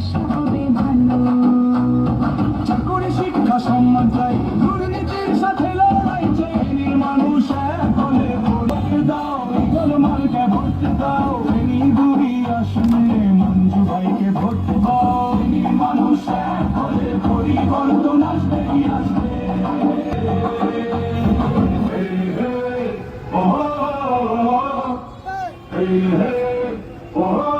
বিশ্ব হবে ভালো। ইচ্ছা করে শিক্ষা সম্মান চাই দুর্নীতির সাথে লড়াই চাই। মানুষ এক হলে ভোট দাও এগুলো মালকে ভোট দাও। এনি বুড়ি আসনে মঞ্জু ভাইকে ভোট দাও। এনি মানুষ এক হলে পরিবর্তন আসবে কি আসবে? Hey, hey, oh,